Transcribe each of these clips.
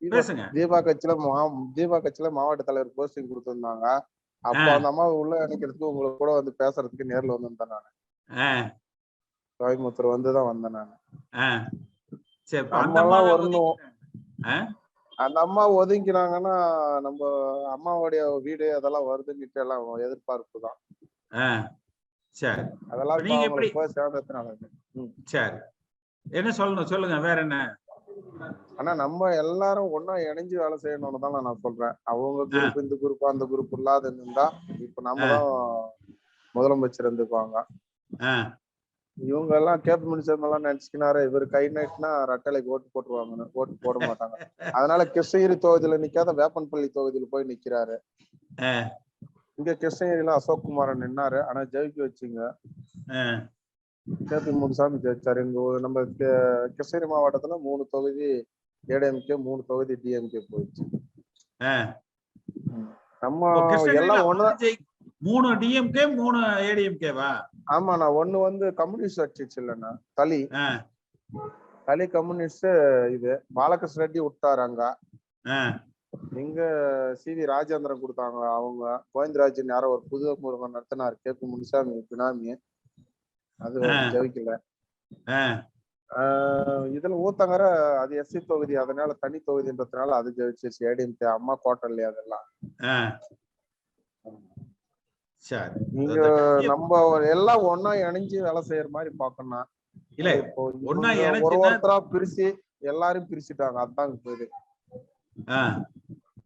தீபா- பேசுங்க. தீபா கட்சியில மா- தீபா கட்சியில மாவட்ட தலைவர் போஸ்டிங் கொடுத்திருந்தாங்க. அப்போ. அந்த அம்மா உள்ள நினைக்கிறதுக்கு உங்களுக்கு கூட வந்து பேசுறதுக்கு நேர்ல வந்திருந்தேன் நான். கோயம்புத்தூர் வந்துதான் வந்தேன் நான். அம்மாவை வரணும். அந்த அம்மா ஒதுங்கினாங்கன்னா நம்ம அம்மாவுடைய வீடு அதெல்லாம் வருதுன்னுட்டு எல்லாம் எதிர்பார்ப்பு தான். அதெல்லாம் நீங்க எப்படி- சரி. என்ன சொல்லணும்? சொல்லுங்க. வேற என்ன? ஆனா நம்ம எல்லாரும் ஒண்ணா இணைஞ்சு வேலை செய்யணும்னு தான் நான் சொல்றேன். அவங்க குரூப் இந்த குரூப் அந்த குரூப் இல்லாத இருந்தா இப்ப நம்ம தான் முதலமைச்சர் இருந்துக்குவாங்க. இவங்க எல்லாம் கேப் மினிஸ்டர் எல்லாம் நினைச்சுக்கினாரு இவர் கை நட்டுனா ரட்டலைக்கு ஓட்டு போட்டுருவாங்கன்னு. ஓட்டு போட மாட்டாங்க. அதனால கிருஷ்ணகிரி தொகுதியில நிக்காத வேப்பன்பள்ளி தொகுதியில போய் நிக்கிறாரு. இங்க கிருஷ்ணகிரியில அசோக் குமாரன் நின்னாரு. ஆனா ஜெயிக்க வச்சுங்க. ஆ. கேபி முனுசாமி ஜெயிச்சாரு. ஒரு நம்ம கி- கிருஷ்ணகிரி மாவட்டத்துல மூணு தொகுதி ஏடிஎம்கே மூணு தொகுதி டிஎம்கே போயிடுச்சு. நம்ம எல்லாம் ஒண்ணுதான் மூணு மூணு டிஎம்கே மூணு ஏடிஎம்கேவா ஆமா நான் ஒண்ணு வந்து கம்யூனிஸ்ட் கட்சி இல்லைண்ணா தலி. தலி கம்யூனிஸ்ட் இது. பாலகிருஷ்ண ரெட்டி விட்டாரு அங்க. இங்க சி வி ராஜேந்திரன் கொடுத்தாங்க அவங்க. கோவிந்தராஜன் யாரோ ஒரு புது முருகன் நடத்தினார். கேபி முனுசாமி பினாமி. அது. ஜெயிக்கல. இதுல ஊத்தங்கர அது எஸ்சி தொகுதி அதனால தனி தொகுதின்றதுனால அது ஜெயிச்சிருச்சு. ஏடிஎம்கே அம்மா கோட்டல் அதெல்லாம். இங்க கட்சியை- நம்ம எல்லாம் ஒண்ணா இணைஞ்சு வேலை செய்யற மாதிரி பாக்கணும் இல்ல இப்போ ஒரு ஒருத்தரா பிரிச்சு எல்லாரும் பிரிச்சுட்டாங்க. அதான் ஆ.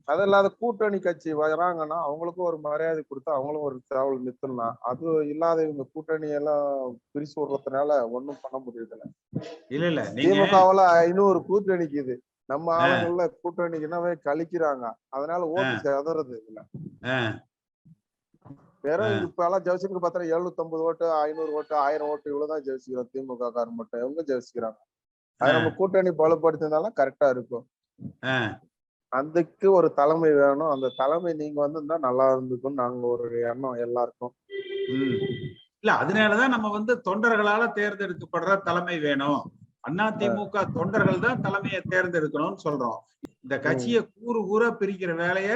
அது இல்லாத கூட்டணி கட்சி வராங்கன்னா அவங்களுக்கும் ஒரு மரியாதை கொடுத்து அவங்களும் ஒரு சேவல் நிறுத்தலாம் அது இல்லாத இவங்க கூட்டணி எல்லாம் பிரிச்சு விடுறதுனால ஒண்ணும் பண்ண முடியறதில்ல. இல்ல இல்ல. திமுகவுல ஐநூறு கூட்டணிக்குது நம்ம ஆளுங்கள்ல கூட்டணிக்குனாவே கழிக்கிறாங்க. அதனால ஓட்டு செதறது இல்ல. ஆ. வெறும். இப்ப எல்லாம் ஜெயிச்சுக்கு பார்த்தா எழுநூத்தி ஐம்பது ஓட்டு ஐநூறு ஓட்டு ஆயிரம் ஓட்டு இவ்வளவுதான் ஜெயிச்சுக்கிறோம் திமுக காரன் மட்டும். இவங்க ஜெயிச்சுக்கிறாங்க. அது நம்ம கூட்டணி பலப்படுத்தினாலும் கரெக்டா இருக்கும். அதுக்கு ஒரு தலைமை வேணும். அந்த தலைமை நீங்க வந்திருந்தா நல்லா இருந்துக்கும் நாங்க ஒரு எண்ணம் எல்லாருக்கும். ம். இல்ல அதனாலதான் நம்ம வந்து தொண்டர்களால தேர்ந்தெடுக்கப்படுற தலைமை வேணும். அண்ணா திமுக தொண்டர்கள் தான் தலைமையை தேர்ந்தெடுக்கணும்னு சொல்றோம். இந்த கட்சியை கூறு கூற பிரிக்கிற வேலைய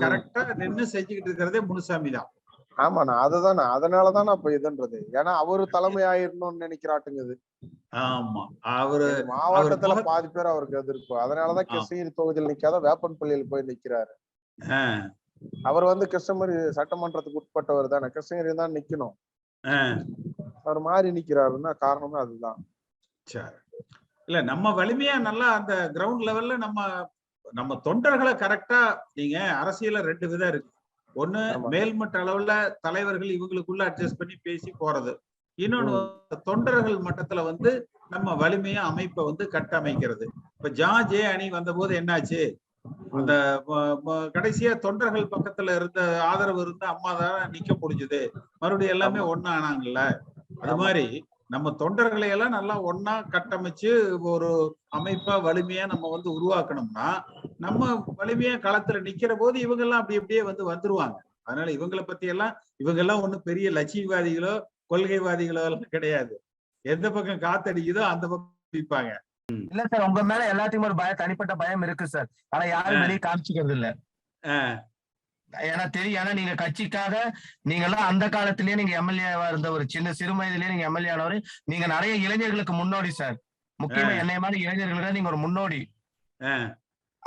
கரெக்டா நின்னு செஞ்சுக்கிட்டு இருக்கிறதே முனுசாமி தான். ஆமாண்ணா அதுதானே அதனாலதான் நான் இப்ப இதுன்றது. ஏன்னா அவரு தலைமை ஆயிரணும்னு நினைக்கிறாட்டுங்குது. ஆமா. அவரு மாவட்டத்துல பாதி பேர் அவருக்கு எதிர்ப்பு அதனாலதான் ஆ. கிருஷ்ணகிரி தொகுதியில் நிக்காத வேப்பன்பள்ளியில போய் நிக்கிறாரு. அவர் வந்து கிருஷ்ணகிரி சட்டமன்றத்துக்கு உட்பட்டவர் தானே. கிருஷ்ணகிரி தான் நிக்கணும். அவர் மாறி நிக்கிறாருன்னா காரணமே அதுதான். சரி இல்ல நம்ம வலிமையா நல்லா அந்த கிரவுண்ட் லெவல்ல நம்ம நம்ம தொண்டர்களை கரெக்டா நீங்க அரசியல்ல ரெண்டு விதம் இருக்கு. ஒண்ணு. மேல்மட்ட அளவுல தலைவர்கள் இவங்களுக்குள்ள அட்ஜஸ்ட் பண்ணி பேசி போறது. இன்னொன்னு தொண்டர்கள் மட்டத்துல வந்து நம்ம வலிமையா அமைப்பை வந்து கட்டமைக்கிறது. இப்ப ஜார்ஜ் ஏ அணி வந்தபோது என்னாச்சு? அந்த கடைசியா தொண்டர்கள் பக்கத்துல இருந்த ஆதரவு இருந்த அம்மா தான் நிக்க முடிஞ்சது. மறுபடியும் எல்லாமே ஒண்ணா ஆனாங்கல்ல? அது. மாதிரி நம்ம தொண்டர்களை எல்லாம் நல்லா ஒண்ணா கட்டமைச்சு ஒரு அமைப்பா வலிமையா நம்ம வந்து உருவாக்கணும்னா நம்ம வலிமையா களத்துல நிக்கிற போது இவங்க எல்லாம் அப்படி அப்படியே வந்து வந்துருவாங்க. அதனால இவங்களை பத்தி எல்லாம் இவங்க எல்லாம் ஒண்ணும் பெரிய லட்சியவாதிகளோ கொள்கைவாதிகளோ எல்லாம் கிடையாது. எந்த பக்கம் காத்தடிக்குதோ அந்த பக்கம் நிற்பாங்க இல்ல சார் உங்க மேல எல்லாத்துக்குமே ஒரு பயம் தனிப்பட்ட பயம் இருக்கு சார். ஆனா யாரும். வெளியே காமிச்சிக்கிறது இல்ல. ஆஹ் ஏன்னா தெரியும் ஏன்னா நீங்க கட்சிக்காக நீங்க எல்லாம் அந்த காலத்திலேயே நீங்க எம்எல்ஏவா இருந்த ஒரு சின்ன சிறு வயதிலேயே நீங்க எம்எல்ஏ ஆனவர் நீங்க நிறைய இளைஞர்களுக்கு முன்னோடி சார். முக்கியமா. என்னைய மாதிரி இளைஞர்களுக்கு நீங்க ஒரு முன்னோடி.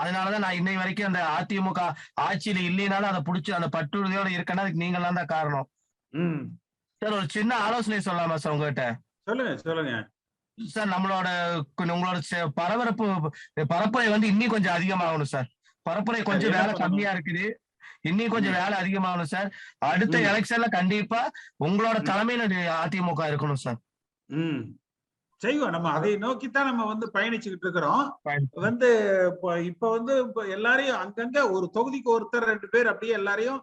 அதனாலதான் நான் இன்னை வரைக்கும் அந்த அதிமுக ஆட்சியில இல்லைனாலும் அதை புடிச்சு அந்த பற்றுறுதியோட இருக்கேன்னா அதுக்கு நீங்க எல்லாம் தான் காரணம். சார் ஒரு சின்ன ஆலோசனை சொல்லலாமா சார் உங்ககிட்ட? சொல்லுங்க சொல்லுங்க. சார் நம்மளோட உங்களோட பரபரப்பு பரப்புரை வந்து இன்னும் கொஞ்சம் அதிகமாகணும் சார். பரப்புரை கொஞ்சம் வேலை? கம்மியா இருக்குது. இன்னும் கொஞ்சம் வேலை அதிகமாகணும் சார். அடுத்த. எலெக்ஷன்ல கண்டிப்பா உங்களோட. தலைமையில அதிமுக இருக்கணும் சார். உம் செய்வோம். நம்ம அதை நோக்கித்தான் நம்ம வந்து பயணிச்சுக்கிட்டு இருக்கிறோம். வந்து இப்ப இப்ப வந்து இப்ப எல்லாரையும் அங்கங்க ஒரு தொகுதிக்கு ஒருத்தர் ரெண்டு பேர் அப்படியே எல்லாரையும்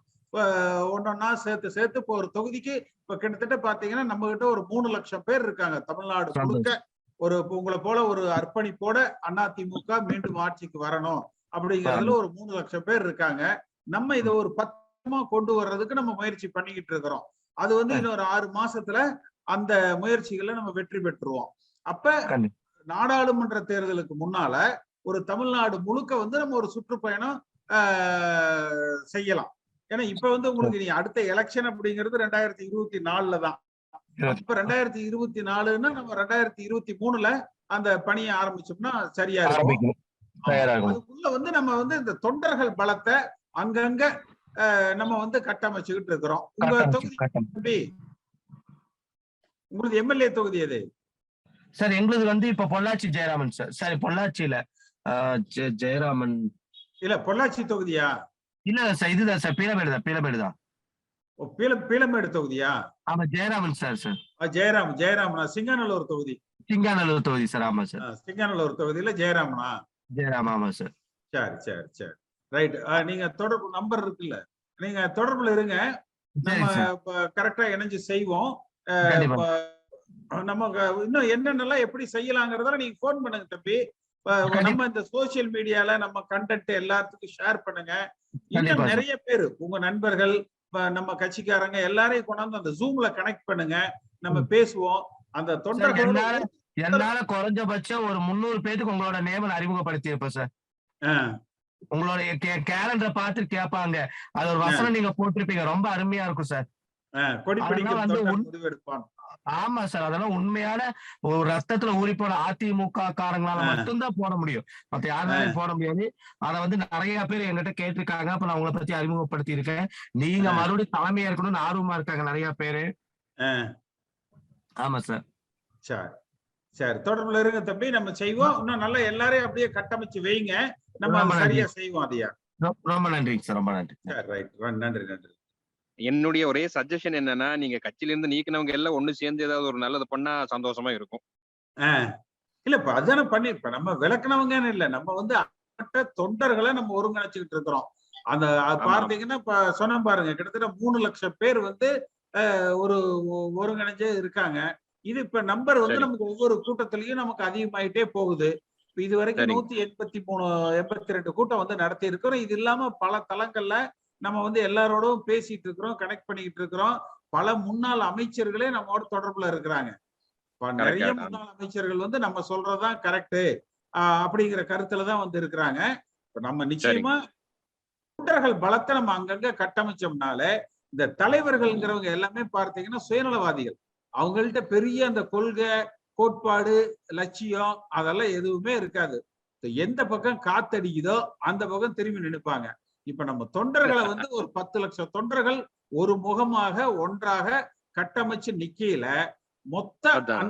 ஒண்ணொண்ணா சேர்த்து சேர்த்து இப்போ ஒரு தொகுதிக்கு இப்ப கிட்டத்தட்ட பாத்தீங்கன்னா நம்ம கிட்ட ஒரு மூணு லட்சம் பேர் இருக்காங்க. தமிழ்நாடு. முழுக்க ஒரு உங்களை போல ஒரு அர்ப்பணிப்போட அதிமுக மீண்டும் ஆட்சிக்கு வரணும் அப்படிங்கறதுல ஒரு மூணு லட்சம் பேர் இருக்காங்க. நம்ம இதை ஒரு பத்தமா கொண்டு வர்றதுக்கு நம்ம முயற்சி பண்ணிக்கிட்டு இருக்கிறோம். அது வந்து. இன்னொரு ஆறு மாசத்துல அந்த முயற்சிகளை நம்ம வெற்றி பெற்றுருவோம். அப்ப. நாடாளுமன்ற தேர்தலுக்கு முன்னால ஒரு தமிழ்நாடு முழுக்க வந்து நம்ம ஒரு சுற்றுப்பயணம் செய்யலாம். ஏன்னா இப்ப வந்து உங்களுக்கு நீ அடுத்த எலெக்ஷன் அப்படிங்கிறது ரெண்டாயிரத்தி இருபத்தி நாலுல தான். இப்ப ரெண்டாயிரத்தி இருபத்தி நாலுன்னா நம்ம ரெண்டாயிரத்தி இருபத்தி மூணுல அந்த பணியை ஆரம்பிச்சோம்னா சரியா இருக்கும். அதுக்குள்ள வந்து நம்ம வந்து இந்த தொண்டர்கள் பலத்தை அங்கங்க நம்ம வந்து கட்டமைச்சுக்கிட்டு இருக்கிறோம். உங்க தொகுதி உங்களுக்கு எம்எல்ஏ தொகுதி எது? சார் எங்களுது வந்து இப்ப பொள்ளாச்சி ஜெயராமன் சார். சாரி பொள்ளாச்சியில ஜெயராமன். இல்ல பொள்ளாச்சி தொகுதியா? இல்ல சார் இதுதான் சார் பீலமேடு தான் பீலமேடு தான். ஓ, பீல பீளமேடு தொகுதியா? ஆமா ஜெயராமன் சார் சார். ஜெயராம் ஜெயராமனா சிங்காநல்லூர் தொகுதி. சிங்காநல்லூர் தொகுதி சார் ஆமா சார். சிங்காநல்லூர் தொகுதியில ஜெயராமனா? ஜெயராம் ஆமா சார். சரி சரி சரி. ரைட் நீங்க தொடர்பு நம்பர் இருக்குல்ல. நீங்க தொடர்புல இருங்க. நம்ம கரெக்டா இணைஞ்சு செய்வோம். நம்ம இன்னும் என்னென்னலாம் எப்படி செய்யலாங்கிறதால நீங்க ஃபோன் பண்ணுங்க தம்பி. நம்ம இந்த சோசியல் மீடியால நம்ம கண்டென்ட் எல்லாத்துக்கும் ஷேர் பண்ணுங்க. இன்னும். நிறைய பேர் உங்க நண்பர்கள் நம்ம கட்சிக்காரங்க எல்லாரையும் கொண்டாந்து அந்த ஜூம்ல கனெக்ட் பண்ணுங்க. நம்ம பேசுவோம். அந்த தொண்டர்களோட என்னால குறைஞ்சபட்சம் ஒரு முந்நூறு பேத்துக்கு உங்களோட நேம அறிமுகப்படுத்தி இருப்பேன் சார் ஆ, உங்களுடைய கேலண்டரை பார்த்து கேட்பாங்க அது ஒரு வசனம் நீங்க போட்டிருப்பீங்க. ரொம்ப அருமையா இருக்கும் சார் ஆமா சார். அதெல்லாம் உண்மையான ஒரு ரத்தத்துல ஊறி போன அதிமுக காரங்களால. மட்டும்தான் போட முடியும். மத்த யாருனாலையும் போட முடியாது. அத வந்து நிறைய பேர் என்கிட்ட கேட்டிருக்காங்க. அப்ப நான் உங்களை பத்தி அறிமுகப்படுத்தி இருக்கேன் நீங்க. மறுபடியும் தலைமையா இருக்கணும்னு ஆர்வமா இருக்காங்க நிறைய பேரு. ஆமா சார். சரி. சரி தொடர்புல இருங்க தம்பி. நம்ம செய்வோம். இன்னும் நல்லா எல்லாரையும் அப்படியே கட்டமைச்சு வைங்க. நம்ம. சரியா செய்வோம் அதையா. ரொம்ப நன்றிங்க சார். ரொம்ப நன்றி. சரி ரைட் நன்றி நன்றி. என்னுடைய ஒரே சஜஷன் என்னன்னா நீங்க கட்சியில இருந்து நீக்கினவங்க எல்லாம் ஒண்ணு சேர்ந்து ஏதாவது ஒரு நல்லது பண்ணா சந்தோஷமா இருக்கும். இல்ல இப்ப அதானே பண்ணி இப்ப நம்ம விளக்குனவங்கன்னு இல்ல. நம்ம வந்து தொண்டர்களை நம்ம ஒருங்கிணைச்சுக்கிட்டு இருக்கிறோம். அந்த. பார்த்தீங்கன்னா இப்ப சொன்ன பாருங்க கிட்டத்தட்ட மூணு லட்சம் பேர் வந்து ஒரு ஒருங்கிணைஞ்சு இருக்காங்க. இது இப்ப நம்பர் வந்து. நமக்கு ஒவ்வொரு கூட்டத்திலயும் நமக்கு அதிகமாயிட்டே போகுது. இது வரைக்கும். நூத்தி எண்பத்தி மூணு எண்பத்தி ரெண்டு கூட்டம் வந்து நடத்தி இருக்கிறோம் இது இல்லாம பல தளங்கள்ல நம்ம வந்து எல்லாரோடும் பேசிட்டு இருக்கிறோம் கனெக்ட் பண்ணிக்கிட்டு இருக்கிறோம். பல முன்னாள் அமைச்சர்களே நம்மோட தொடர்புல இருக்கிறாங்க. நிறைய. முன்னாள் அமைச்சர்கள் வந்து நம்ம சொல்றதுதான் கரெக்ட் அப்படிங்கிற கருத்துல தான் வந்து இருக்கிறாங்க. நம்ம நிச்சயமா தொண்டர்கள் பலத்தை நம்ம அங்கங்க கட்டமைச்சோம்னால இந்த தலைவர்கள்ங்கிறவங்க எல்லாமே பார்த்தீங்கன்னா சுயநலவாதிகள். அவங்கள்ட்ட பெரிய அந்த கொள்கை கோட்பாடு லட்சியம் அதெல்லாம் எதுவுமே இருக்காது. எந்த பக்கம் காத்தடிக்குதோ அந்த பக்கம் திரும்பி நினைப்பாங்க இப்ப நம்ம தொண்டர்களை வந்து ஒரு பத்து லட்சம் தொண்டர்கள் ஒரு முகமாக ஒன்றாக கட்டமைச்சு நிக்கையில மொத்த.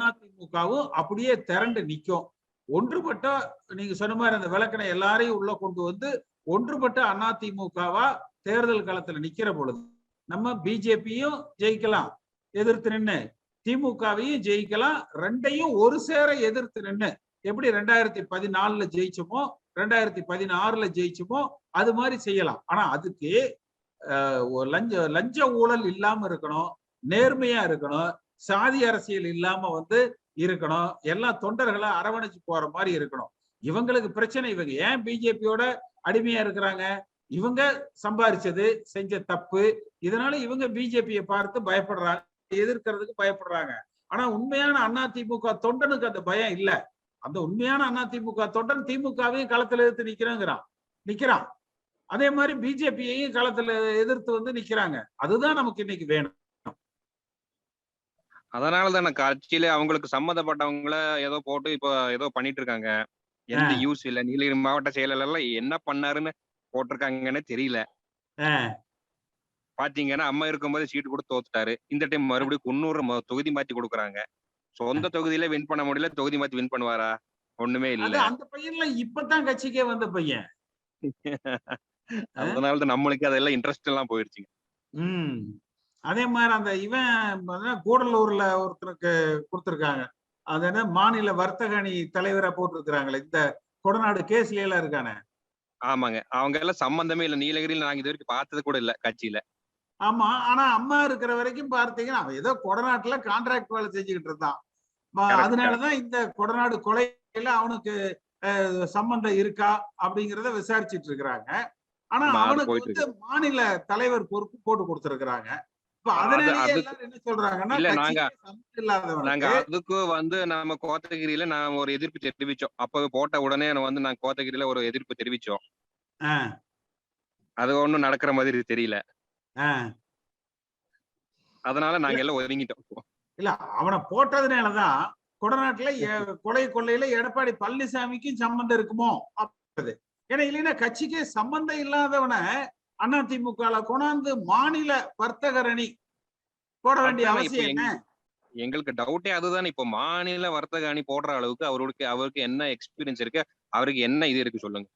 அதிமுகவும் அப்படியே திரண்டு நிக்கும் ஒன்றுபட்ட நீங்க சொன்ன மாதிரி அந்த விளக்கணை எல்லாரையும் உள்ள கொண்டு வந்து ஒன்றுபட்ட அதிமுகவா தேர்தல் களத்துல நிக்கிற பொழுது நம்ம பிஜேபியும் ஜெயிக்கலாம் எதிர்த்து நின்னு திமுகவையும் ஜெயிக்கலாம் ரெண்டையும் ஒரு சேர எதிர்த்து நின்னு எப்படி ரெண்டாயிரத்தி பதினாலுல ஜெயிச்சோமோ ரெண்டாயிரத்தி பதினாறுல ஜெயிச்சுமோ அது மாதிரி செய்யலாம். ஆனா அதுக்கு ஒரு லஞ்ச லஞ்ச ஊழல் இல்லாம இருக்கணும் நேர்மையா இருக்கணும் சாதி அரசியல் இல்லாம வந்து இருக்கணும் எல்லா தொண்டர்களை அரவணைச்சு போற மாதிரி இருக்கணும். இவங்களுக்கு பிரச்சனை இவங்க ஏன் பிஜேபியோட அடிமையா இருக்கிறாங்க? இவங்க சம்பாரிச்சது செஞ்ச தப்பு இதனால இவங்க பிஜேபியை பார்த்து பயப்படுறாங்க எதிர்க்கிறதுக்கு பயப்படுறாங்க. ஆனா உண்மையான அதிமுக தொண்டனுக்கு அந்த பயம் இல்லை. அந்த உண்மையான அதிமுக தொண்டன் திமுகவையும் களத்துல எதிர்த்து நிக்கிறேங்கிறான். நிக்கிறான். அதே மாதிரி பிஜேபியையும் களத்துல எதிர்த்து வந்து நிக்கிறாங்க. அதுதான் நமக்கு இன்னைக்கு வேணும். அதனால தான் கட்சியில அவங்களுக்கு சம்மந்தப்பட்டவங்கள ஏதோ போட்டு இப்போ ஏதோ பண்ணிட்டு இருக்காங்க. எந்த. யூஸ் இல்ல. நீலகிரி மாவட்ட செயலாளர் எல்லாம் என்ன பண்ணாருன்னு போட்டிருக்காங்கன்னு தெரியல. பாத்தீங்கன்னா அம்மா இருக்கும்போது சீட்டு கூட தோத்துட்டாரு. இந்த டைம் மறுபடியும் குன்னூர் தொகுதி மாத்தி கொடுக்குறாங்க. சொந்த தொகுதியில வின் பண்ண முடியல தொகுதி மாத்தி வின் பண்ணுவாரா? ஒண்ணுமே இல்ல. அந்த பையன்ல இப்பதான் கட்சிக்கே வந்த பையன். அதனால தான் நம்மளுக்கு அதெல்லாம் இன்ட்ரெஸ்ட் எல்லாம் போயிடுச்சுங்க. உம் அதே மாதிரி அந்த இவன் கூடலூர்ல ஒருத்தருக்கு கொடுத்திருக்காங்க. அது என்ன மாநில வர்த்தக அணி தலைவரா போட்டிருக்கிறாங்களே இந்த கொடநாடு கேஸ்ல எல்லாம் இருக்கானே. ஆமாங்க. அவங்க எல்லாம் சம்பந்தமே இல்ல. நீலகிரியில நாங்க இது வரைக்கும் பார்த்தது கூட இல்ல கட்சியில. ஆமா. ஆனா அம்மா இருக்கிற வரைக்கும் பார்த்தீங்கன்னா அவன் ஏதோ கொடநாட்டுல கான்ட்ராக்ட் வேலை செஞ்சுக்கிட்டு இருந்தான். அதனாலதான் இந்த கொடநாடு கொலையில அவனுக்கு சம்பந்தம் இருக்கா அப்படிங்கறத விசாரிச்சிட்டு இருக்கிறாங்க. ஆனா அவனுக்கு வந்து மாநில தலைவர் பொறுப்பு போட்டு கொடுத்திருக்கிறாங்க. இப்ப அது- அதனாலயே அது- எல்லாரும் என்ன சொல்றாங்கன்னா இல்ல, கட்சிக்கே நாங்க- சம்மந்தம் இல்லாதவனுக்கு நாங்க அதுக்கும் வந்து நம்ம கோத்தகிரியில நான் ஒரு எதிர்ப்பு தெரிவிச்சோம். அப்ப போட்ட உடனே வந்து நாங்க கோத்தகிரியில ஒரு எதிர்ப்பு தெரிவிச்சோம். அது ஒண்ணும் நடக்கிற மாதிரி தெரியல. அதனால நாங்க எல்லாம் ஒதுங்கிட்டோம். இல்ல அவனை போட்டதுனாலதான் கொடநாட்டுல கொலை கொள்ளையில எடப்பாடி பழனிசாமிக்கும் சம்பந்தம் இருக்குமோ அப்படின்றது. ஏன்னா இல்லைன்னா கட்சிக்கே சம்பந்தம் இல்லாதவனை அதிமுக கொண்டாந்து மாநில வர்த்தகர் அணி போட வேண்டிய அவசியம் என்ன? எங்களுக்கு டவுட்டே அதுதானே. இப்போ மாநில வர்த்தக அணி போடுற அளவுக்கு அவருக்கு அவருக்கு என்ன எக்ஸ்பீரியன்ஸ் இருக்கு? அவருக்கு என்ன இது இருக்கு சொல்லுங்க.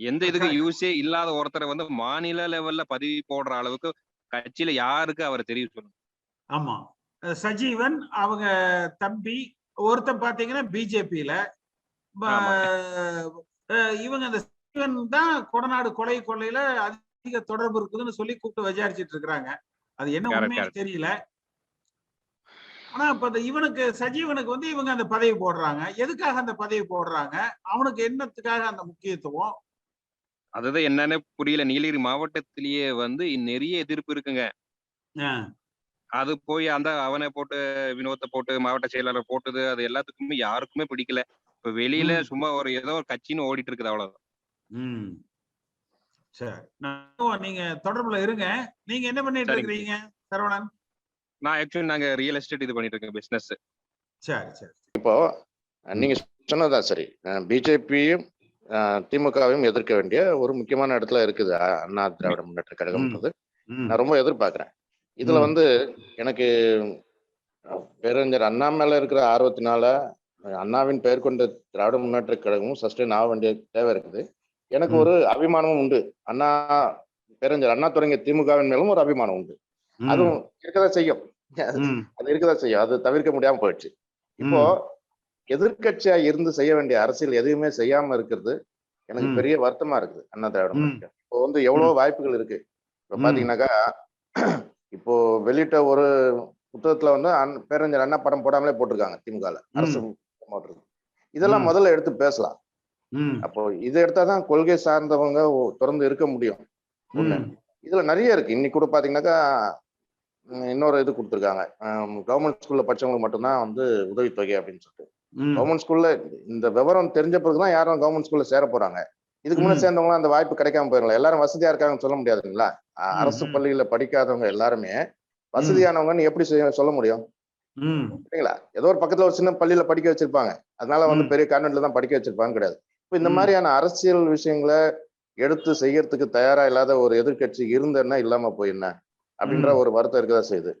எந்த இதுக்கு யூஸே இல்லாத ஒருத்தரை வந்து மாநில லெவல்ல பதிவு போடுற அளவுக்கு கட்சியில யாருக்கு அவர் தெரியும் சொல்லுங்க. ஆமா. சஜீவன் அவங்க தம்பி ஒருத்தன் பாத்தீங்கன்னா பிஜேபியில. இவங்க அந்த சஜீவன் தான் கொடநாடு கொலை கொள்ளையில அதிக தொடர்பு இருக்குதுன்னு சொல்லி கூப்பிட்டு விசாரிச்சிட்டு இருக்கிறாங்க. அது என்ன correct. தெரியல. ஆனா இப்ப இந்த இவனுக்கு சஜீவனுக்கு வந்து இவங்க அந்த பதவி போடுறாங்க. எதுக்காக அந்த பதவி போடுறாங்க? அவனுக்கு என்னத்துக்காக அந்த முக்கியத்துவம்? அதுதான் என்னன்னு புரியல. நீலகிரி மாவட்டத்திலேயே வந்து நிறைய எதிர்ப்பு இருக்குங்க. அது போய் அந்த அவனை போட்டு வினோத்தை போட்டு மாவட்ட செயலாளர் போட்டது அது எல்லாத்துக்குமே யாருக்குமே பிடிக்கல. இப்ப வெளியில. சும்மா ஒரு ஏதோ ஒரு கட்சின்னு ஓடிட்டு இருக்குது அவ்வளவுதான். ம். சரி. நான் நீங்க தொடர்புல இருங்க. நீங்க என்ன பண்ணிட்டு சரிங்க. இருக்கிறீங்க சரவணன்? நான் ஆக்சுவலி நாங்க ரியல் எஸ்டேட் இது பண்ணிட்டு இருக்கேன் பிசினஸ் சரி சரி. இப்போ நீங்க சொன்னதா சரி. பிஜேபியும் திமுகவையும் எதிர்க்க வேண்டிய ஒரு முக்கியமான இடத்துல இருக்குது அண்ணா திராவிட முன்னேற்ற கழகம்ன்றது ம். நான் ரொம்ப எதிர்பார்க்கிறேன் இதுல. வந்து எனக்கு பேரறிஞர் அண்ணா மேல இருக்கிற ஆர்வத்தினால அண்ணாவின் பெயர் கொண்ட திராவிட முன்னேற்ற கழகமும் சஸ்டெயின் ஆக வேண்டிய தேவை இருக்குது எனக்கு. ஒரு அபிமானமும் உண்டு அண்ணா பேரறிஞர் அண்ணா தொடங்கிய திமுகவின் மேலும் ஒரு அபிமானம் உண்டு. அதுவும் இருக்கதான் செய்யும். அது இருக்கதான் செய்யும் அது தவிர்க்க முடியாம போயிடுச்சு இப்போ எதிர்க்கட்சியா இருந்து செய்ய வேண்டிய அரசியல் எதுவுமே செய்யாம இருக்கிறது எனக்கு. பெரிய வருத்தமா இருக்குது அண்ணா திராவிட ம். முன்னேற்ற கழகம். இப்போ வந்து எவ்வளவு வாய்ப்புகள் இருக்கு இப்ப. பாத்தீங்கன்னாக்கா இப்போ வெளியிட்ட ஒரு புத்தகத்துல வந்து பேரறிஞர் அண்ணா படம் போடாமலே போட்டிருக்காங்க திமுகல அரசு இதெல்லாம். முதல்ல எடுத்து பேசலாம். அப்போ இதை எடுத்தாதான் கொள்கை சார்ந்தவங்க தொடர்ந்து இருக்க முடியும். இதுல நிறைய இருக்கு இன்னைக்கு கூட பாத்தீங்கன்னாக்கா இன்னொரு இது கொடுத்துருக்காங்க கவர்மெண்ட் ஸ்கூல்ல படிச்சவங்களுக்கு மட்டும்தான் வந்து உதவித்தொகை அப்படின்னு சொல்லிட்டு. கவர்மெண்ட் ஸ்கூல்ல இந்த விவரம் தெரிஞ்ச பிறகுதான் யாரும் கவர்மெண்ட் ஸ்கூல்ல சேர போறாங்க இதுக்கு முன்ன ம். சேர்ந்தவங்க அந்த வாய்ப்பு கிடைக்காம போயிடலாம் எல்லாரும் வசதியா இருக்காங்கன்னு சொல்ல முடியாதுங்களா அரசு. பள்ளியில படிக்காதவங்க எல்லாருமே வசதியானவங்கன்னு எப்படி செய்ய- சொல்ல முடியும். சரிங்களா ஏதோ ஒரு பக்கத்துல ஒரு சின்ன பள்ளியில படிக்க வச்சிருப்பாங்க அதனால வந்து. பெரிய கான்வென்ட்ல தான் படிக்க வச்சிருப்பாங்க கிடையாது இப்போ இந்த. மாதிரியான அரசியல் விஷயங்களை எடுத்து செய்யறதுக்கு தயாரா இல்லாத ஒரு எதிர்க்கட்சி இருந்தேன்னா இல்லாம போயிருந்த அப்படின்ற. ஒரு வருத்தம் இருக்கதான் செய்யுது.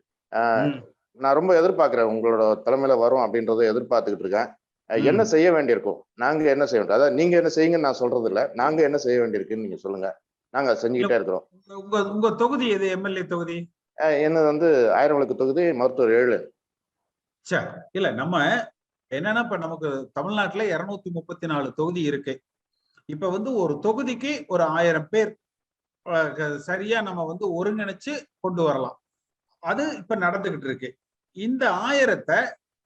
நான் ரொம்ப எதிர்பார்க்கிறேன் உங்களோட தலைமையில வரும் அப்படின்றத எதிர்பார்த்துக்கிட்டு இருக்கேன். என்ன செய்ய வேண்டியிருக்கும்? நாங்க என்ன செய்ய வேண்டிய அதாவது நீங்க என்ன செய்யுங்கன்னு நான் சொல்றது இல்ல. நாங்க என்ன செய்ய வேண்டியிருக்குன்னு நீங்க சொல்லுங்க. நாங்க செஞ்சுக்கிட்டே இருக்கிறோம். உங்க உங்க தொகுதி எது? எம்எல்ஏ தொகுதி? என்னது வந்து ஆயிரம் விளக்கு தொகுதி மருத்துவர் ஏழு. சரி இல்ல நம்ம என்னன்னா இப்ப நமக்கு தமிழ்நாட்டுல இருநூத்தி முப்பத்தி நாலு தொகுதி இருக்கு. இப்ப வந்து ஒரு தொகுதிக்கு ஒரு ஆயிரம் பேர் சரியா நம்ம வந்து ஒருங்கிணைச்சு கொண்டு வரலாம். அது இப்ப நடந்துகிட்டு இருக்கு. இந்த ஆயிரத்தை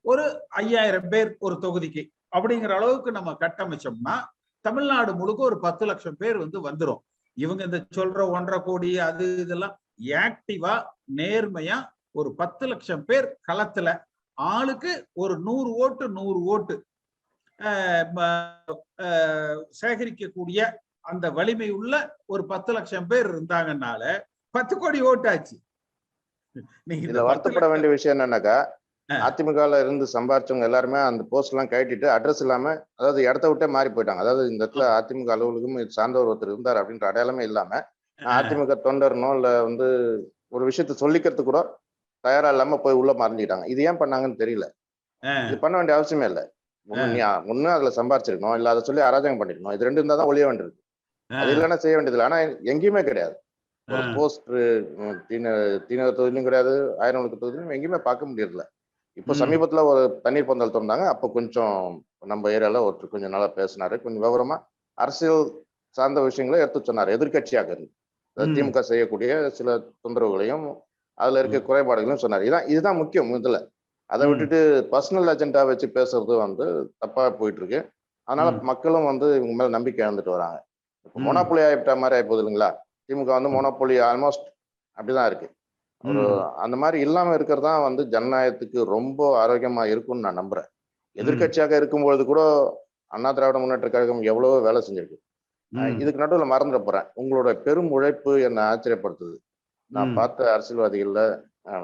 ஒரு ஐயாயிரம் பேர் ஒரு தொகுதிக்கு அப்படிங்கிற அளவுக்கு நம்ம கட்டமைச்சோம்னா தமிழ்நாடு முழுக்க ஒரு பத்து லட்சம் பேர் வந்து வந்துரும். இவங்க இந்த சொல்ற ஒன்றரை கோடி அது இதெல்லாம் ஆக்டிவா நேர்மையா ஒரு பத்து லட்சம் பேர் களத்துல ஆளுக்கு ஒரு நூறு ஓட்டு நூறு ஓட்டு ஆஹ் சேகரிக்கக்கூடிய அந்த வலிமை உள்ள ஒரு பத்து லட்சம் பேர் இருந்தாங்கனால பத்து கோடி ஓட்டாச்சு இதுல வருத்தப்பட வேண்டிய விஷயம் என்னன்னாக்கா. அதிமுகல இருந்து சம்பாரிச்சவங்க எல்லாருமே அந்த போஸ்ட் எல்லாம் கட்டிட்டு அட்ரஸ் இல்லாம அதாவது இடத்த விட்டே மாறி போயிட்டாங்க. அதாவது இந்த இடத்துல அதிமுக அலுவலகம் இது சார்ந்தவர் ஒருத்தர் இருந்தார் அப்படின்ற அடையாளமே இல்லாம அதிமுக தொண்டர்னோ இல்ல வந்து ஒரு விஷயத்த சொல்லிக்கிறது கூட தயாரா இல்லாம போய் உள்ள மறைஞ்சிட்டாங்க. இது ஏன் பண்ணாங்கன்னு தெரியல. இது பண்ண வேண்டிய அவசியமே இல்லை. ஒண்ணு அதுல சம்பாரிச்சிருக்கணும் இல்ல அதை சொல்லி அராஜகம் பண்ணிருக்கணும். இது ரெண்டு இருந்தா தான் ஒழிய வேண்டியிருக்கு. அது இல்லைன்னா செய்ய வேண்டியது இல்லை ஆனா எங்கேயுமே கிடையாது. போஸ்டர் தீன தீன தொகுதியிலும் கிடையாது ஆயிரம் விளக்கு தொகுதியிலும் எங்கேயுமே பார்க்க முடியறதில்ல இப்போ. சமீபத்துல ஒரு தண்ணீர் பந்தல் திறந்தாங்க அப்போ கொஞ்சம் நம்ம ஏரியால ஒருத்தர் கொஞ்சம் நல்லா பேசினாரு கொஞ்சம் விவரமா அரசியல் சார்ந்த விஷயங்களை எடுத்து சொன்னார் எதிர்க்கட்சியாக இருந்து. திமுக செய்யக்கூடிய சில தொந்தரவுகளையும் அதுல இருக்க குறைபாடுகளையும் சொன்னார் இதான் இதுதான் முக்கியம் இதுல அதை. விட்டுட்டு பர்சனல் அஜெண்டா வச்சு பேசுறது வந்து தப்பா போயிட்டு இருக்கு அதனால. மக்களும் வந்து இவங்க மேல நம்பிக்கை இழந்துட்டு வராங்க இப்போ. மொனாப்பொலி ஆகிட்ட மாதிரி ஆயிப்போகுது இல்லைங்களா திமுக வந்து மொனாப்பொலி ஆல்மோஸ்ட் அப்படிதான் இருக்கு ஒரு. அந்த மாதிரி இல்லாம இருக்கிறது தான் வந்து ஜனநாயகத்துக்கு ரொம்ப ஆரோக்கியமா இருக்கும்னு நான் நம்புறேன் எதிர்க்கட்சியாக இருக்கும்பொழுது கூட அண்ணா திராவிட முன்னேற்ற கழகம் எவ்வளவோ வேலை செஞ்சிருக்கு. இதுக்கு நடுவில் மறந்துட போறேன் உங்களோட பெரும் உழைப்பு என்னை ஆச்சரியப்படுத்துது நான். பார்த்த அரசியல்வாதிகள்ல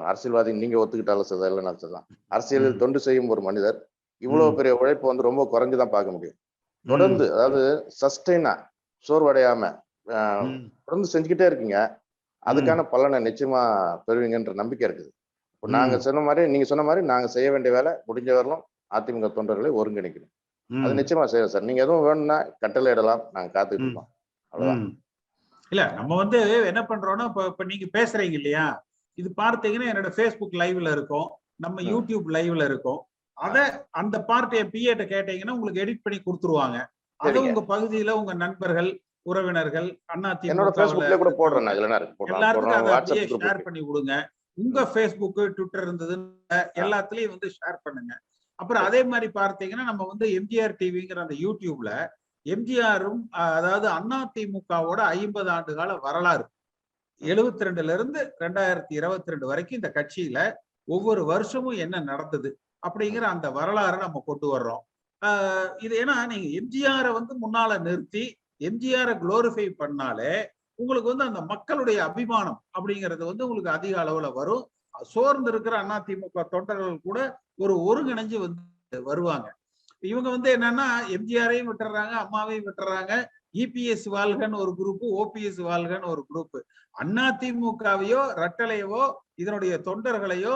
அரசியல்வாதி நீங்க ஒத்துக்கிட்டாலும் சரி இல்லை நான் அரசியலில் ம். தொண்டு செய்யும் ஒரு மனிதர் இவ்வளவு. பெரிய உழைப்பு வந்து ரொம்ப குறைஞ்சு தான் பார்க்க முடியும் தொடர்ந்து அதாவது சஸ்டைனா சோர்வடையாம. தொடர்ந்து செஞ்சுக்கிட்டே இருக்கீங்க. அதுக்கான பலனை நிச்சயமா பெறுவீங்கன்ற நம்பிக்கை இருக்குது. இப்போ நாங்க. சொன்ன மாதிரி நீங்க சொன்ன மாதிரி நாங்க செய்ய வேண்டிய வேலை முடிஞ்ச வரலும் அதிமுக தொண்டர்களை ஒருங்கிணைக்கணும். அது நிச்சயமா செய்வோம் சார். நீங்க எதுவும் வேணும்னா கட்டளை இடலாம். நாங்க காத்துட்டு ம். இருக்கோம். அவ்வளவுதான். இல்ல நம்ம வந்து என்ன பண்றோம்னா இப்ப இப்ப நீங்க பேசுறீங்க இல்லையா? இது பார்த்தீங்கன்னா என்னோட ஃபேஸ்புக் லைவ்ல இருக்கும். நம்ம. யூடியூப் லைவ்ல இருக்கும். அத அந்த பார்ட் என் பிஏட்ட கேட்டீங்கன்னா உங்களுக்கு எடிட் பண்ணி கொடுத்துருவாங்க. அது. உங்க பகுதியில உங்க நண்பர்கள் உறவினர்கள் அண்ணா கூட போடுறேன் எல்லாத்துக்கும் ஷேர் பண்ணி விடுங்க. உங்க ஃபேஸ்புக் ட்விட்டர் இருந்தது எல்லாத்துலயும் வந்து ஷேர் பண்ணுங்க. அப்புறம் அதே மாதிரி பார்த்தீங்கன்னா நம்ம வந்து எம்ஜிஆர் டிவிங்கிற அந்த யூடியூப்ல எம்ஜிஆரும் அதாவது அண்ணா திமுகவோட ஐம்பது ஆண்டு கால வரலாறு. எழுபத்தி ரெண்டுல இருந்து ரெண்டாயிரத்தி இருபத்தி ரெண்டு வரைக்கும் இந்த கட்சியில ஒவ்வொரு வருஷமும் என்ன நடந்தது அப்படிங்கிற அந்த வரலாறை நம்ம கொண்டு வர்றோம். இது ஏன்னா நீங்க எம்ஜிஆரை வந்து முன்னால நிறுத்தி எம்ஜிஆரை குளோரிஃபை பண்ணாலே உங்களுக்கு வந்து அந்த மக்களுடைய அபிமானம் அப்படிங்கிறது வந்து உங்களுக்கு அதிக அளவுல வரும். சோர்ந்து இருக்கிற அதிமுக தொண்டர்கள் கூட ஒரு ஒருங்கிணைஞ்சு வந்து வருவாங்க. இவங்க வந்து என்னன்னா எம்ஜிஆரையும் விட்டுறாங்க அம்மாவையும் விட்டுறாங்க. இபிஎஸ் வாழ்கன்னு ஒரு குரூப் ஓபிஎஸ் வாழ்கன்னு ஒரு குரூப் அண்ணா திமுகவையோ இதனுடைய தொண்டர்களையோ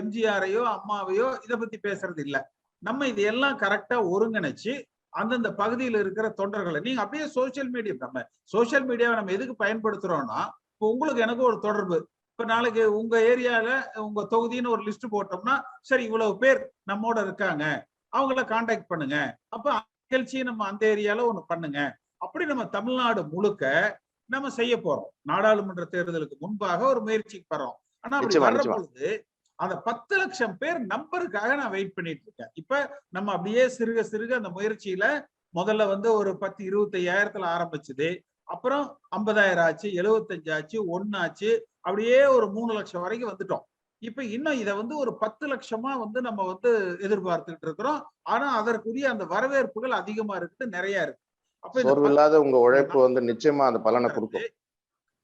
எம்ஜிஆரையோ அம்மாவையோ இதை பத்தி பேசுறது இல்ல. நம்ம இதையெல்லாம் கரெக்டா ஒருங்கிணைச்சு அந்தந்த பகுதியில் இருக்கிற தொண்டர்களை நீங்க அப்படியே சோசியல் மீடியா நம்ம சோசியல் மீடியாவை நம்ம எதுக்கு பயன்படுத்துறோம்னா இப்போ உங்களுக்கு எனக்கு ஒரு தொடர்பு. இப்ப நாளைக்கு உங்க ஏரியால உங்க தொகுதின்னு ஒரு லிஸ்ட் போட்டோம்னா சரி இவ்வளவு பேர் நம்மோட இருக்காங்க. அவங்கள காண்டாக்ட் பண்ணுங்க. அப்ப நிகழ்ச்சியை நம்ம அந்த ஏரியால ஒண்ணு பண்ணுங்க. அப்படி நம்ம தமிழ்நாடு முழுக்க நம்ம செய்ய போறோம். நாடாளுமன்ற தேர்தலுக்கு முன்பாக ஒரு முயற்சிக்கு போறோம் ஆனா அப்படி வர்ற. பொழுது அந்த பத்து லட்சம் பேர் நம்பருக்காக நான் வெயிட் பண்ணிட்டு இருக்கேன். இப்ப நம்ம அப்படியே சிறுக சிறுக அந்த முயற்சியில முதல்ல வந்து ஒரு பத்து இருபத்தி ஐயாயிரத்துல ஆரம்பிச்சது. அப்புறம் ஐம்பதாயிரம் ஆச்சு எழுபத்தஞ்சு ஆச்சு ஒன்னு ஆச்சு அப்படியே ஒரு மூணு லட்சம் வரைக்கும் வந்துட்டோம். இப்ப இன்னும் இதை வந்து ஒரு பத்து லட்சமா வந்து நம்ம வந்து எதிர்பார்த்துக்கிட்டு இருக்கிறோம். ஆனா அதற்குரிய அந்த வரவேற்புகள் அதிகமா இருக்குது நிறைய இருக்கு. அப்ப இல்லாத உங்க உழைப்பு வந்து நிச்சயமா அந்த பலனை கொடுக்கும்.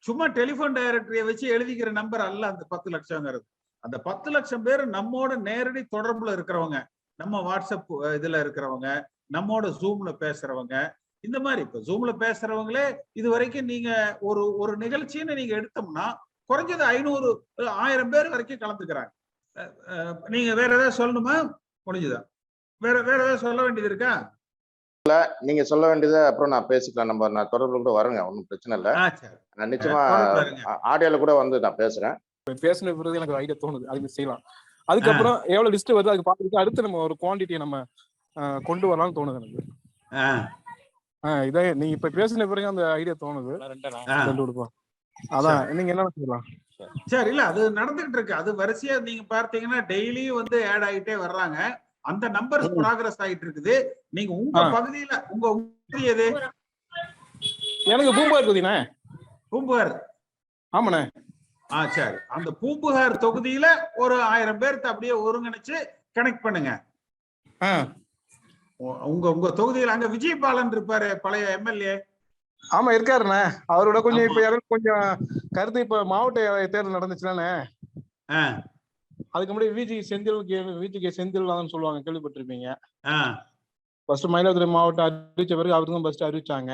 சும்மா டெலிபோன் டைரக்டரிய வச்சு எழுதிக்கிற நம்பர் அல்ல அந்த பத்து லட்சங்கிறது. அந்த பத்து லட்சம் பேர் நம்மோட நேரடி தொடர்புல இருக்கிறவங்க நம்ம வாட்ஸ்அப் இதுல இருக்கிறவங்க நம்மோட ஜூம்ல பேசுறவங்க இந்த மாதிரி இப்ப ஜூம்ல பேசுறவங்களே இது வரைக்கும் நீங்க ஒரு ஒரு நிகழ்ச்சின்னு நீங்க எடுத்தோம்னா குறைஞ்சது ஐநூறு ஆயிரம் பேர் வரைக்கும் கலந்துக்கிறாங்க. நீங்க வேற ஏதாவது சொல்லணுமா? முடிஞ்சுதா? வேற வேற ஏதாவது சொல்ல வேண்டியது இருக்கா? நீங்க சொல்ல வேண்டியதை அப்புறம் நான் பேசிக்கலாம். நம்ம நான் தொடர்புல கூட வரேங்க ஒன்றும் பிரச்சனை இல்லை. நிச்சயமா. ஆடியோல கூட வந்து நான் பேசுறேன். பேசின பிறகு எனக்கு ஐடியா தோணுது. அதுக்கு செய்யலாம். அதுக்கப்புறம் எவ்வளவு லிஸ்ட் வருது அதுக்கு பார்த்துட்டு அடுத்து நம்ம ஒரு குவாண்டிட்டியை நம்ம ஆஹ், கொண்டு வரலாம்னு தோணுது எனக்கு. ஆ, ஆஹ் இதே நீங்க இப்ப பேசின பிறகு அந்த ஐடியா தோணுது. கொண்டு கொடுப்போம். அதான் நீங்க என்ன செய்யலாம்? சரி இல்ல அது நடந்துகிட்டு இருக்கு. அது வரிசையா நீங்க பார்த்தீங்கன்னா டெய்லியும் வந்து ஆட் ஆகிட்டே வர்றாங்க. அந்த நம்பர்ஸ் ம். ப்ராக்ரஸ் ஆயிட்டு இருக்குது. நீங்க உங்க. பகுதியில உங்க எது? எனக்கு பூம்பார் இருக்குதுண்ணே பூம்புகார். ஆமாண்ணே. ஆ சரி. அந்த பூம்புகார் தொகுதியில ஒரு ஆயிரம் பேர்த்த அப்படியே ஒருங்கிணைச்சு கனெக்ட் பண்ணுங்க. உங்க உங்க தொகுதியில அங்க விஜயபாலன் இருப்பாரு பழைய எம்எல்ஏ. ஆமா இருக்காருண்ணே. அவரோட கொஞ்சம் இப்ப. யாரும் கொஞ்சம் கருத்து இப்ப மாவட்ட தேர்தல் நடந்துச்சுதானே ஆ. அதுக்கு முன்னாடி விஜி செந்தில் விஜி கே செந்தில் சொல்லுவாங்க கேள்விப்பட்டிருப்பீங்க. ஃபர்ஸ்ட் மயிலாடுதுறை மாவட்டம் அறிவிச்ச பிறகு அவருக்கு தான் ஃபர்ஸ்ட் அறிவிச்சாங்க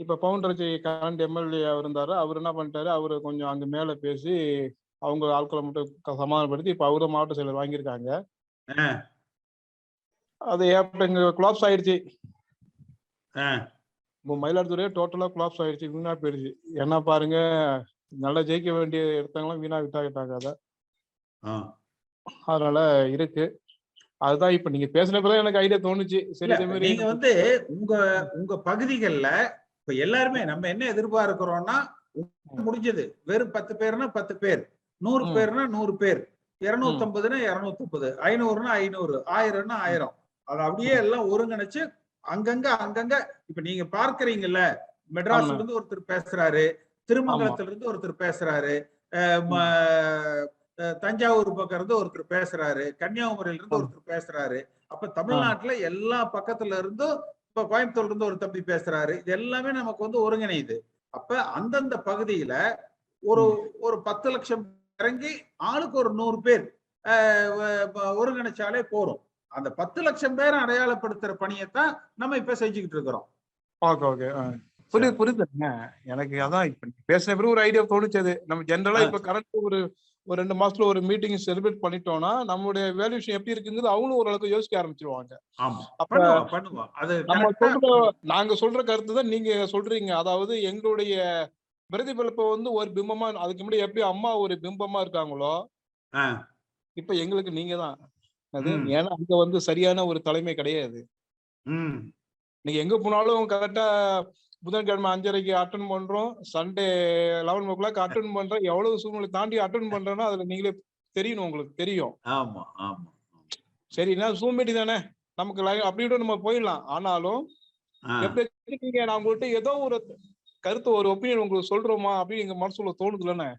இப்ப பவுண்டரச்சி கரண்ட் எம்எல்ஏ அவர் இருந்தாரு. அவர் என்ன பண்ணிட்டாரு? அவரு கொஞ்சம் அங்க மேல பேசி அவங்க ஆட்களை மட்டும் சமாதானப்படுத்தி இப்ப அவரும் மாவட்ட செயலர் வாங்கியிருக்காங்க. அது இங்க குலாப்ஸ் ஆயிடுச்சு. மயிலாடுதுறையே டோட்டலா குலாப்ஸ் ஆயிடுச்சு வீணா போயிடுச்சு. என்ன பாருங்க நல்லா ஜெயிக்க வேண்டிய இடத்தங்களாம் வீணா விட்டாக்கிட்டாங்க அதை. அதனால இருக்கு. அதுதான் இப்ப நீங்க பேசின பிறகு எனக்கு ஐடியா தோணுச்சு. சரி நீங்க வந்து உங்க உங்க பகுதிகள்ல இப்ப எல்லாருமே நம்ம என்ன எதிர்பார்க்கிறோம்னா முடிஞ்சது. வெறும் பத்து பேர்னா பத்து பேர். நூறு. பேர்னா நூறு பேர். இருநூத்தி ஐம்பதுன்னா இருநூத்தி ஐம்பது ஐநூறுனா ஐநூறு. ஆயிரம்னா ஆயிரம். அது அப்படியே எல்லாம் ஒருங்கிணைச்சு அங்கங்க அங்கங்க. இப்ப நீங்க பார்க்கறீங்கல்ல மெட்ராஸ்ல. இருந்து ஒருத்தர் பேசுறாரு திருமங்கலத்துல இருந்து ஒருத்தர் பேசுறாரு தஞ்சாவூர் பக்கம் இருந்து ஒருத்தர் பேசுறாரு கன்னியாகுமரியில இருந்து ஒருத்தர் பேசுறாரு. அப்ப தமிழ்நாட்டுல எல்லா பக்கத்துல இருந்தும் இப்ப கோயம்புத்தூர்ல இருந்து ஒரு தம்பி பேசுறாரு. இது எல்லாமே நமக்கு வந்து ஒருங்கிணையுது. அப்ப அந்தந்த பகுதியில ஒரு ஒரு பத்து லட்சம் இறங்கி ஆளுக்கு ஒரு நூறு பேர் ஒருங்கிணைச்சாலே போறோம் அந்த பத்து லட்சம் பேரை அடையாளப்படுத்துற பணியைத்தான் நம்ம இப்ப செஞ்சுக்கிட்டு இருக்கிறோம். Okay okay. புரியுது புரியுதுங்க. எனக்கு அதான் இப்ப பேசின பிறகு ஒரு ஐடியா தோணுச்சு அது. நம்ம ஜென்ரலா. இப்ப கரண்ட் ஒரு ஒரு ரெண்டு மாசத்துல ஒரு மீட்டிங் செலிப்ரேட் பண்ணிட்டோம்னா நம்மளுடைய வேல்யூஷன் எப்படி இருக்குங்கிறது அவங்களும் ஓரளவுக்கு யோசிக்க ஆரம்பிச்சிருவாங்க. நம்ம சொல்ற நாங்க சொல்ற கருத்து தான் நீங்க சொல்றீங்க. அதாவது எங்களுடைய பிரதிபலிப்பை வந்து ஒரு பிம்பமா அதுக்கு முன்னாடி எப்படி அம்மா ஒரு பிம்பமா இருக்காங்களோ இப்ப எங்களுக்கு நீங்க தான் அது. ஏன்னா அங்க வந்து சரியான ஒரு தலைமை கிடையாது. நீங்க எங்க போனாலும் கரெக்டா புதன்கிழமை அஞ்சரைக்கு அட்டன் பண்றோம். Sunday eleven o'clock attend பண்றோம். எவ்வளவு சூழ்நிலை தாண்டி அட்டன் பண்றேன்னா அதுல நீங்களே தெரியணும் உங்களுக்கு தெரியும். ஆமா ஆமா சரி நான் ஜூம் மீட்டிங் தானே? நமக்கு லைவ் அப்படி கூட நம்ம போயிடலாம். ஆனாலும் எப்படி இருக்கீங்க? நான் உங்கள்கிட்ட ஏதோ ஒரு கருத்து ஒரு ஒப்பீனியன் உங்களுக்கு சொல்றோமா? அப்படின்னு எங்க மனசுல தோணுதுலண்ணே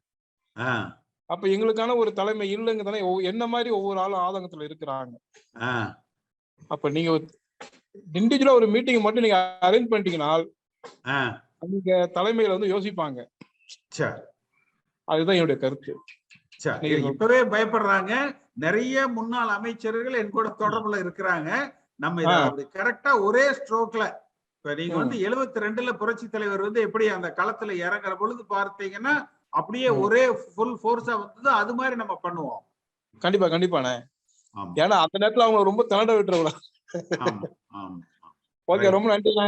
அப்ப எங்களுக்கான ஒரு தலைமை இல்லைங்க தானே? என்ன மாதிரி ஒவ்வொரு ஆளும் ஆதங்கத்துல இருக்கிறாங்க. அப்ப நீங்க இண்டிவிஜுவலா ஒரு மீட்டிங் மட்டும் நீங்க அரேஞ்ச் பண்ணிட்டீங்கன்னா ஆ, நீங்க தலைமையில வந்து யோசிப்பாங்க. சரி அதுதான் என்னுடைய கருத்து. இப்பவே பயப்படுறாங்க. நிறைய முன்னாள் அமைச்சர்கள் என் கூட தொடர்புல இருக்கிறாங்க. நம்ம இத கரெக்டா ஒரே ஸ்ட்ரோக்ல இப்ப நீங்க. வந்து எழுபத்தி ரெண்டுல புரட்சி தலைவர் வந்து எப்படி அந்த களத்துல இறங்குற பொழுது பார்த்தீங்கன்னா அப்படியே. ஒரே ஃபுல் ஃபோர்ஸா வந்தது அது மாதிரி நம்ம பண்ணுவோம். கண்டிப்பா கண்டிப்பாண்ணே. ஏன்னா அந்த நேரத்துல அவங்க ரொம்ப ஆமா ஆமா ஓகே. ரொம்ப நன்றிண்ணே.